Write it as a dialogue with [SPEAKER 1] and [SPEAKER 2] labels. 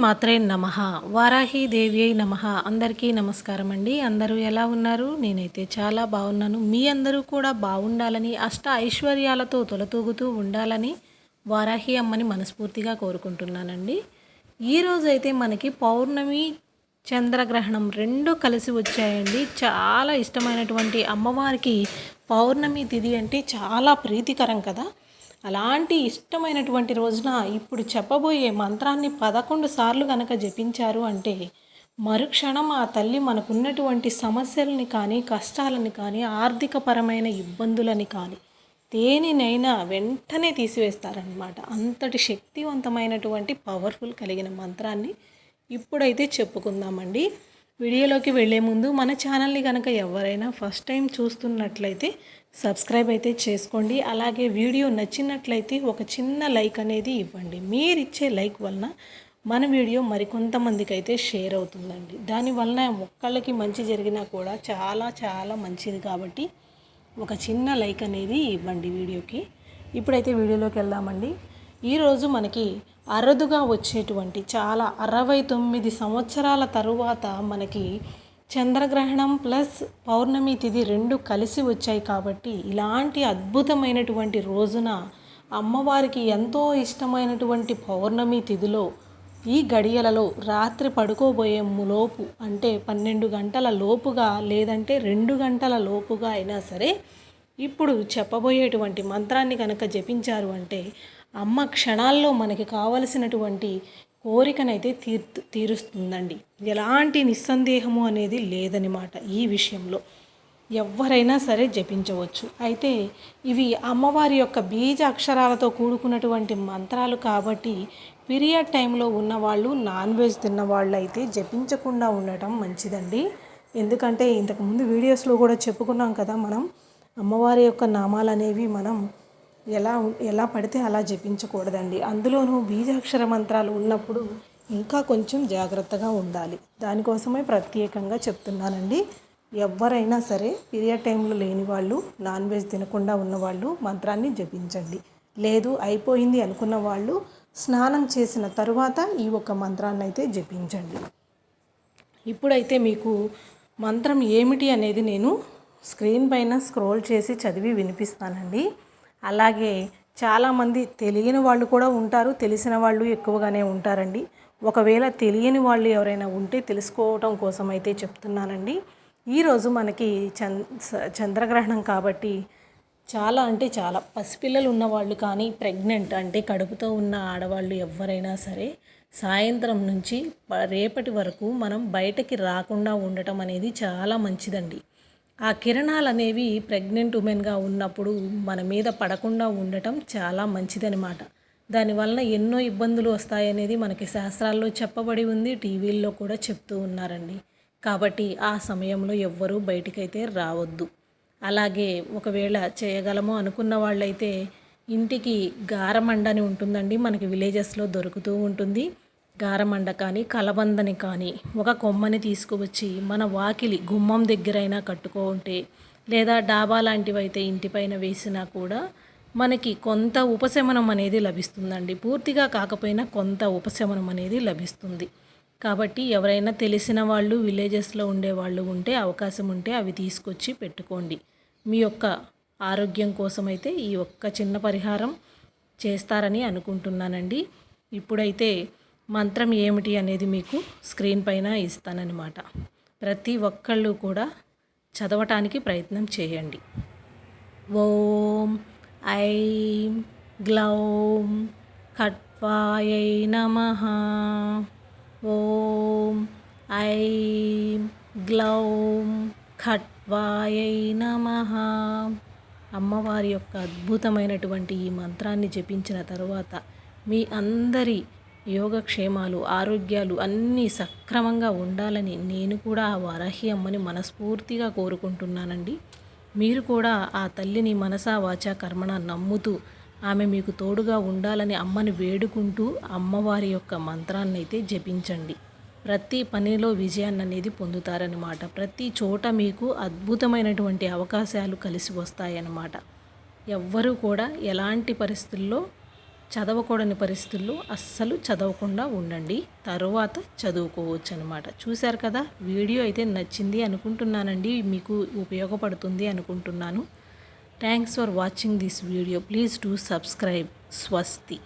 [SPEAKER 1] మాత్రే నమ. వారాహి అయి నమ. అందరికీ నమస్కారం అండి. అందరూ ఎలా ఉన్నారు? నేనైతే చాలా బాగున్నాను. మీ అందరూ కూడా బాగుండాలని అష్ట ఐశ్వర్యాలతో తొలతూగుతూ ఉండాలని వారాహి అమ్మని మనస్ఫూర్తిగా కోరుకుంటున్నానండి. ఈరోజైతే మనకి పౌర్ణమి చంద్రగ్రహణం రెండు కలిసి వచ్చాయండి. చాలా ఇష్టమైనటువంటి అమ్మవారికి పౌర్ణమి తిథి అంటే చాలా ప్రీతికరం కదా. అలాంటి ఇష్టమైనటువంటి రోజున ఇప్పుడు చెప్పబోయే మంత్రాన్ని పదకొండు సార్లు కనుక జపించారు అంటే మరుక్షణం ఆ తల్లి మనకున్నటువంటి సమస్యలని కానీ కష్టాలని కానీ ఆర్థికపరమైన ఇబ్బందులని కానీ దేనినైనా వెంటనే తీసివేస్తారనమాట అంతటి శక్తివంతమైనటువంటి పవర్ఫుల్ కలిగిన మంత్రాన్ని ఇప్పుడైతే చెప్పుకుందామండి. వీడియోలోకి వెళ్ళే ముందు మన ఛానల్ని కనుక ఎవరైనా ఫస్ట్ టైం చూస్తున్నట్లయితే సబ్స్క్రైబ్ అయితే చేసుకోండి. అలాగే వీడియో నచ్చినట్లయితే ఒక చిన్న లైక్ అనేది ఇవ్వండి. మీరు ఇచ్చే లైక్ వలన మన వీడియో మరికొంతమందికి అయితే షేర్ అవుతుందండి. దానివలన ఒక్కళ్ళకి మంచి జరిగినా కూడా చాలా చాలా మంచిది కాబట్టి ఒక చిన్న లైక్ అనేది ఇవ్వండి వీడియోకి. ఇప్పుడైతే వీడియోలోకి వెళ్దామండి. ఈరోజు మనకి అరుదుగా వచ్చేటువంటి చాలా అరవై తొమ్మిది సంవత్సరాల తరువాత మనకి చంద్రగ్రహణం ప్లస్ పౌర్ణమి తిథి రెండు కలిసి వచ్చాయి కాబట్టి ఇలాంటి అద్భుతమైనటువంటి రోజున అమ్మవారికి ఎంతో ఇష్టమైనటువంటి పౌర్ణమి తిథిలో ఈ గడియలలో రాత్రి పడుకోబోయే లోపు అంటే పన్నెండు గంటల లోపుగా లేదంటే రెండు గంటల లోపుగా అయినా సరే ఇప్పుడు చెప్పబోయేటువంటి మంత్రాన్ని కనుక జపించారు అంటే అమ్మ క్షణాల్లో మనకి కావలసినటువంటి కోరికనైతే తీర్ తీరుస్తుందండి. ఎలాంటి నిస్సందేహము అనేది లేదనమాట ఈ విషయంలో. ఎవరైనా సరే జపించవచ్చు. అయితే ఇవి అమ్మవారి యొక్క బీజ అక్షరాలతో కూడుకున్నటువంటి మంత్రాలు కాబట్టి పీరియడ్ టైంలో ఉన్నవాళ్ళు నాన్ వెజ్ తిన్న వాళ్ళు అయితే జపించకుండా ఉండటం మంచిదండి. ఎందుకంటే ఇంతకుముందు వీడియోస్లో కూడా చెప్పుకున్నాం కదా మనం అమ్మవారి యొక్క నామాలు అనేవి మనం ఎలా ఎలా పడితే అలా జపించకూడదండి. అందులోనూ బీజాక్షర మంత్రాలు ఉన్నప్పుడు ఇంకా కొంచెం జాగ్రత్తగా ఉండాలి. దానికోసమే ప్రత్యేకంగా చెప్తున్నానండి. ఎవరైనా సరే పీరియడ్ టైంలో లేని వాళ్ళు నాన్ వెజ్ తినకుండా ఉన్నవాళ్ళు మంత్రాన్ని జపించండి. లేదు అయిపోయింది అనుకున్న వాళ్ళు స్నానం చేసిన తరువాత ఈ ఒక్క మంత్రాన్ని అయితే జపించండి. ఇప్పుడైతే మీకు మంత్రం ఏమిటి అనేది నేను స్క్రీన్ పైన స్క్రోల్ చేసి చదివి వినిపిస్తానండి. అలాగే చాలామంది తెలియని వాళ్ళు కూడా ఉంటారు. తెలిసిన వాళ్ళు ఎక్కువగానే ఉంటారండి. ఒకవేళ తెలియని వాళ్ళు ఎవరైనా ఉంటే తెలుసుకోవటం కోసం అయితే చెప్తున్నానండి ఈరోజు మనకి చంద్రగ్రహణం కాబట్టి చాలా అంటే చాలా పసిపిల్లలు ఉన్నవాళ్ళు కానీ ప్రెగ్నెంట్ అంటే కడుపుతో ఉన్న ఆడవాళ్ళు ఎవరైనా సరే సాయంత్రం నుంచి రేపటి వరకు మనం బయటకి రాకుండా ఉండటం అనేది చాలా మంచిదండి. ఆ కిరణాలు అనేవి ప్రెగ్నెంట్ ఉమెన్గా ఉన్నప్పుడు మన మీద పడకుండా ఉండటం చాలా మంచిదనమాట దానివలన ఎన్నో ఇబ్బందులు వస్తాయనేది మనకి శాస్త్రాల్లో చెప్పబడి ఉంది టీవీల్లో కూడా చెప్తూ ఉన్నారండి. కాబట్టి ఆ సమయంలో ఎవ్వరూ బయటికైతే రావద్దు. అలాగే ఒకవేళ చేయగలమో అనుకున్న వాళ్ళైతే ఇంటికి గారమండని ఉంటుందండి మనకి విలేజెస్లో దొరుకుతూ ఉంటుంది. గారమండ కానీ కలబందని కానీ ఒక కొమ్మని తీసుకువచ్చి మన వాకిలి గుమ్మం దగ్గరైనా కట్టుకుంటే లేదా డాబా లాంటివి అయితే ఇంటిపైన వేసినా కూడా మనకి కొంత ఉపశమనం అనేది లభిస్తుందండి. పూర్తిగా కాకపోయినా కొంత ఉపశమనం అనేది లభిస్తుంది. కాబట్టి ఎవరైనా తెలిసిన వాళ్ళు విలేజెస్లో ఉండే వాళ్ళు ఉంటే అవకాశం ఉంటే అవి తీసుకొచ్చి పెట్టుకోండి. మీ యొక్క ఆరోగ్యం కోసమైతే ఈ ఒక్క చిన్న పరిహారం చేస్తారని అనుకుంటున్నానండి. ఇప్పుడైతే మంత్రం ఏమిటి అనేది మీకు స్క్రీన్ పైన ఇస్తానన్నమాట. ప్రతి ఒక్కళ్ళు కూడా చదవటానికి ప్రయత్నం చేయండి. ఓం ఐం గ్లౌం ఖట్వాయై నమ. ఓం ఐం గ్లౌం ఖట్వాయై నమ. అమ్మవారి యొక్క అద్భుతమైనటువంటి ఈ మంత్రాన్ని జపించిన తర్వాత మీ అందరి యోగక్షేమాలు ఆరోగ్యాలు అన్నీ సక్రమంగా ఉండాలని నేను కూడా ఆ వారాహి అమ్మని మనస్ఫూర్తిగా కోరుకుంటున్నానండి. మీరు కూడా ఆ తల్లిని మనసా వాచా కర్మణ నమ్ముతూ ఆమె మీకు తోడుగా ఉండాలని అమ్మని వేడుకుంటూ అమ్మవారి యొక్క మంత్రాన్ని అయితే జపించండి. ప్రతి పనిలో విజయాన్ని అనేది పొందుతారనమాట ప్రతి చోట మీకు అద్భుతమైనటువంటి అవకాశాలు కలిసి వస్తాయన్నమాట. ఎవ్వరూ కూడా ఎలాంటి పరిస్థితుల్లో చదవకూడని పరిస్థితుల్లో అస్సలు చదవకుండా ఉండండి. తరువాత చదువుకోవచ్చు అనమాట చూశారు కదా వీడియో అయితే నచ్చింది అనుకుంటున్నానండి మీకు ఉపయోగపడుతుంది అనుకుంటున్నాను. Thanks for watching this video please do subscribe స్వస్తి